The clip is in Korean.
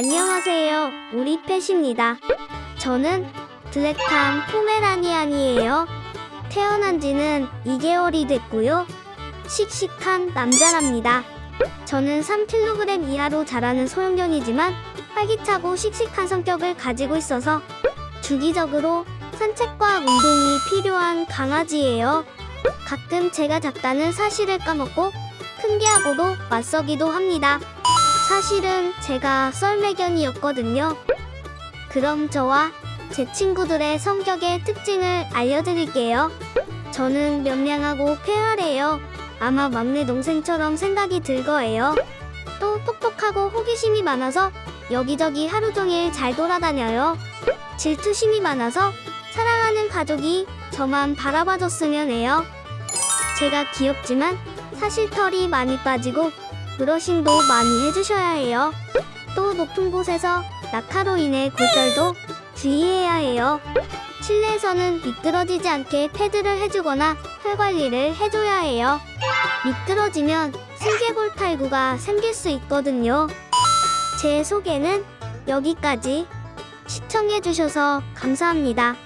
안녕하세요. 우리 펫입니다. 저는 블랙탐 포메라니안이에요. 태어난 지는 2개월이 됐고요. 씩씩한 남자랍니다. 저는 3kg 이하로 자라는 소형견이지만 활기차고 씩씩한 성격을 가지고 있어서 주기적으로 산책과 운동이 필요한 강아지예요. 가끔 제가 작다는 사실을 까먹고 큰 개하고도 맞서기도 합니다. 사실은 제가 썰매견이었거든요. 그럼 저와 제 친구들의 성격의 특징을 알려드릴게요. 저는 명량하고 쾌활해요. 아마 막내 동생처럼 생각이 들 거예요. 또 똑똑하고 호기심이 많아서 여기저기 하루 종일 잘 돌아다녀요. 질투심이 많아서 사랑하는 가족이 저만 바라봐줬으면 해요. 제가 귀엽지만 사실 털이 많이 빠지고 브러싱도 많이 해주셔야 해요. 또 높은 곳에서 낙하로 인해 골절도 주의해야 해요. 실내에서는 미끄러지지 않게 패드를 해주거나 털 관리를 해줘야 해요. 미끄러지면 슬개골 탈구가 생길 수 있거든요. 제 소개는 여기까지. 시청해주셔서 감사합니다.